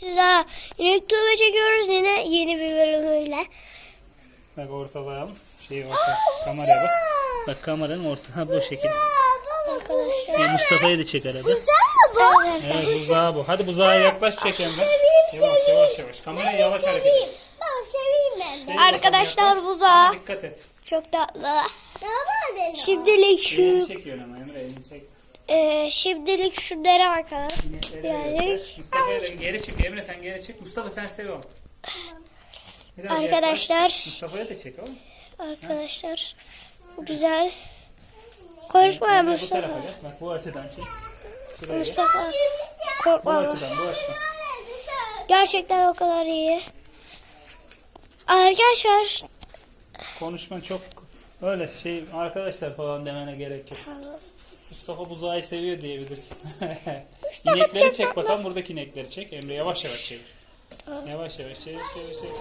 Sizlere inek tüve çekiyoruz yine yeni bir bölümüyle. Bak ortalayalım. Şey orta. Kameraya bak. Bak kameranın orta. Ha bu şekilde. Arkadaşlar. Mustafa'yı da çek arada. Sen mi bu? Evet buzağı bu. Hadi buzağa yaklaş çek Emre. Yavaş yavaş yavaş. Kamerayı yavaş hareket et. Ben seveyim ben. Arkadaşlar buzağı. yaklaş. Dikkat et. Çok tatlı. Ne var benim? Şimdilik Elini şu çekiyorsun ama Emre elini çek. E, şimdilik. İnekleri de Birazcık. geri çık. Emre sen geri çık. Mustafa sen seviyorum. Biraz yaklaş. Arkadaşlar. Mustafa'yı da çek oğlum. Arkadaşlar. Güzel. Korkma Emre bu Mustafa. tarafa gel. Bak bu açıdan çek. Şuraya gel. Mustafa. Bu Korkma. açıdan bu açıdan. Gerçekten o kadar iyi. Arkadaşlar. Konuşman çok öyle şey arkadaşlar falan demene gerek yok. Mustafa buzağı seviyor diyebilirsin. inekleri çek bakalım buradaki inekleri çek. Emre yavaş yavaş çevir. Yavaş yavaş çevir çevir çevir.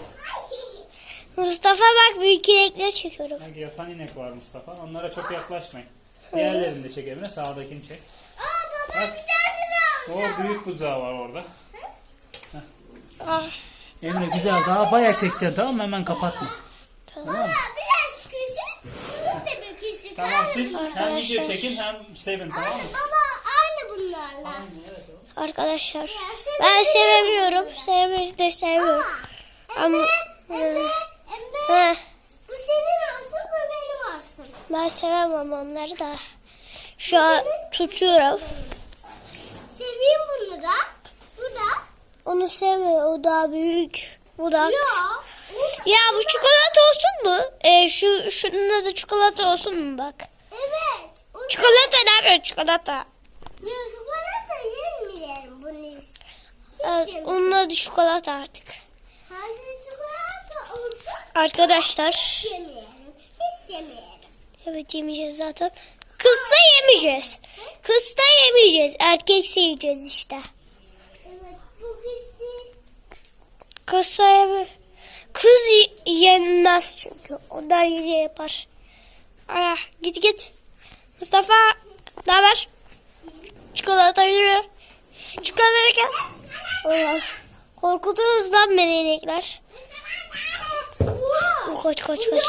Mustafa bak büyük inekleri çekiyorum. Bak yatan inek var Mustafa. Onlara çok yaklaşmayın. Diğerlerini de çek Emre. Sağdakini çek. Aa baba bir tane daha O büyük buzağı var orada. Emre güzel daha bayağı çekeceksin tamam mı? Hemen kapatma. tamam. Tamam mı? Biraz küçük. Bu da bir küçük. Tamam siz hem Arkadaşlar. video çekin hem sevin tamam mı? Baba aynı bunlarla. Arkadaşlar sen ben de sevemiyorum. Sevmeyi de seviyorum. Ama Emre, Emre, Heh, bu senin olsun, bu benim olsun. ben sevemem onları da. Şu an tutuyorum. Seveyim bunu da. Bu da. Onu sevmiyorum. O daha büyük. Bu da küçük. Yok. Ya bu çikolata olsun mu? Ee, şu şunun da çikolata olsun mu bak? Evet. Çikolata ne yapıyor çikolata? Çikolata yemeyelim bunu. Hiç Evet, onun adı çikolata artık. Hazır çikolata olsun Arkadaşlar. yemeyelim. Hiç yemeyelim. Evet yemeyeceğiz zaten. Kızsa yemeyeceğiz. Kızsa yemeyeceğiz. Erkekse yiyeceğiz işte. Evet bu kişi Kızsa yeme. Kız yenmez çünkü. Onlar yine yapar. Ah, git git. Mustafa ne haber? Çikolata yürü. Çikolata gel. Allah. Lan beni. Koç koç koç.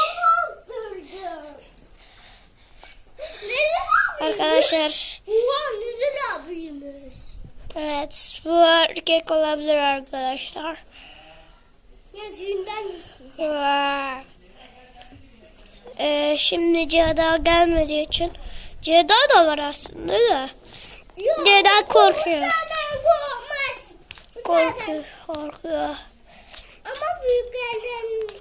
Arkadaşlar. Evet bu erkek olabilir arkadaşlar. İsteyeceğim. Ee, şimdi Ceda gelmediği için Ceda da var aslında da Yok. Neden korkuyor? Bu korkmaz. Bu korkuyor, korkuyor. Ama büyüklerden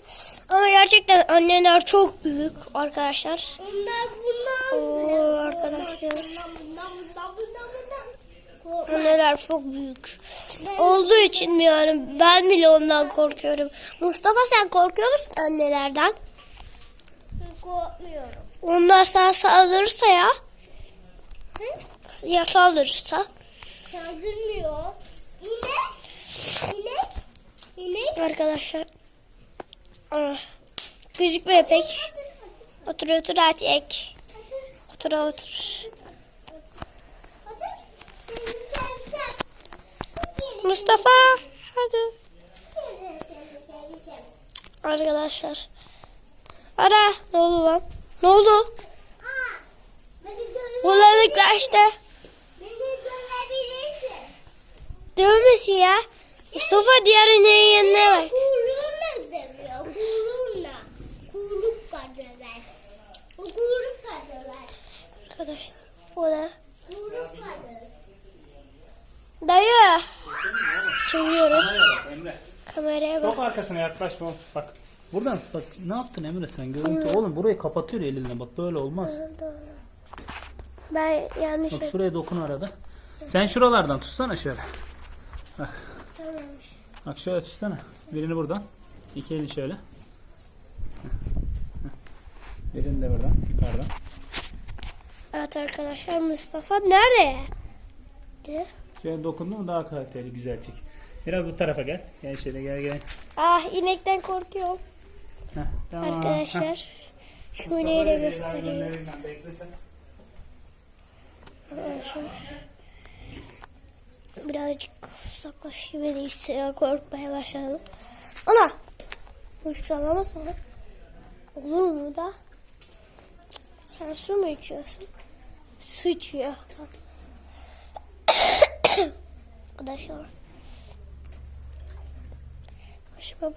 Ama gerçekten anneler çok büyük arkadaşlar. onlar bunlar. Oo, arkadaşlar. Anneler çok büyük. Olduğu için mi yani ben bile ondan korkuyorum. Mustafa sen korkuyor musun annelerden? Korkmuyorum. Onlar sana saldırırsa ya. Hı? Ya saldırırsa. Saldırmıyor. İnek. İnek. İnek. Arkadaşlar. Ah, Gözükmüyor pek. Otur otur hadi ek. Otur otur. Mustafa hadi. Arkadaşlar. Ara ne oldu lan? Ne oldu? Bulanıklaştı. Dövmesin ya. Mustafa diğer ineğin yanına bak. Arkadaşlar. Bu döver. Dayı. Emre. Kameraya bak. Çok arkasına yaklaşma. Bak. Buradan bak ne yaptın Emre sen? Görüntü oğlum burayı kapatıyor elinle bak böyle olmaz. Ben yanlış Bak şuraya dokun arada. Sen şuralardan tutsana şöyle. Bak. Bak şöyle tutsana. Birini buradan. İki elini şöyle. Birini de buradan yukarıdan. Evet arkadaşlar Mustafa nerede? De. Şöyle dokundu mu daha kaliteli güzel çek. Biraz bu tarafa gel. Gel şöyle gel gel. Ah inekten korkuyorum. Heh, tamam. Heh. Arkadaşlar. Şu ineği de göstereyim. Arkadaşlar. Birazcık uzaklaşayım en iyisi ya korkmaya başladım. Ana! Hırsalamasana. Olur mu da? Sen su mu içiyorsun? Su içiyor. Arkadaşlar. Başıma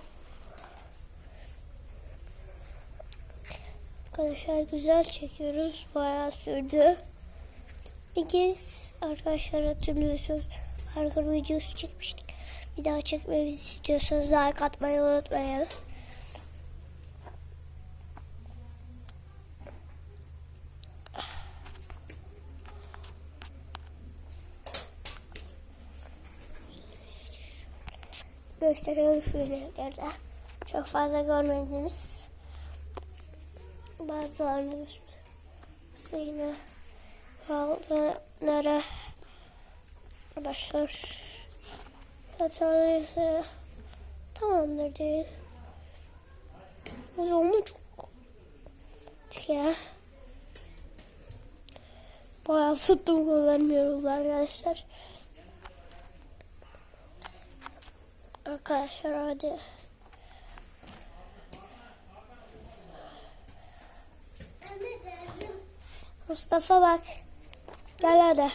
Arkadaşlar güzel çekiyoruz. Bayağı sürdü. Bir kez arkadaşlar hatırlıyorsunuz. Parkur videosu çekmiştik. Bir daha çekmemizi istiyorsanız like atmayı unutmayın. Gösteriyorum şöyle yerlerde. Çok fazla görmediniz. Bazılarını yine altınlara arkadaşlar hatalarıysa tamamdır değil. O zaman çok ya. Bayağı tuttum kullanmıyorum arkadaşlar. Arkadaşlar hadi. Mustafa bak. Gel hadi.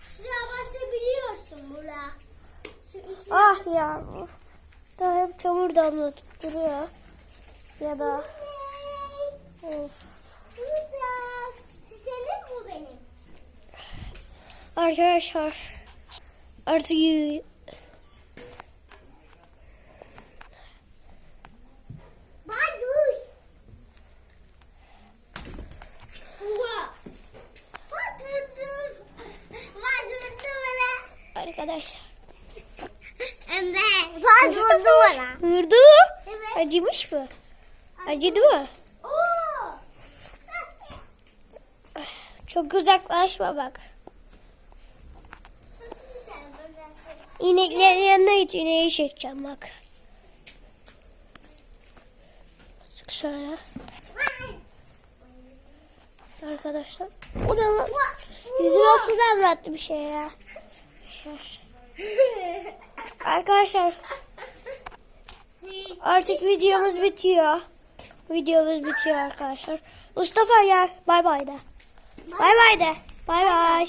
Şuraya basabiliyorsun bura. Şu Ah ya. Daha hep çamur damlatıp duruyor. Ya da of. Arkadaşlar artık y- Bak dur. Uva. Bak durdur. Bak durdu bana. Arkadaşlar. Evet. Bak durdu bana. Vurdu? Evet. Acımış mı? Acıdı mı? Oo. Çok uzaklaşma bak. İneklerin yanına git ineği çekeceğim bak. Azıcık şöyle. Arkadaşlar. O da lan. Yüzüme su damlattı bir şey ya. Arkadaşlar artık videomuz bitiyor. Videomuz bitiyor arkadaşlar. Mustafa gel. Bay bay de. Bay bay de. Bay bay.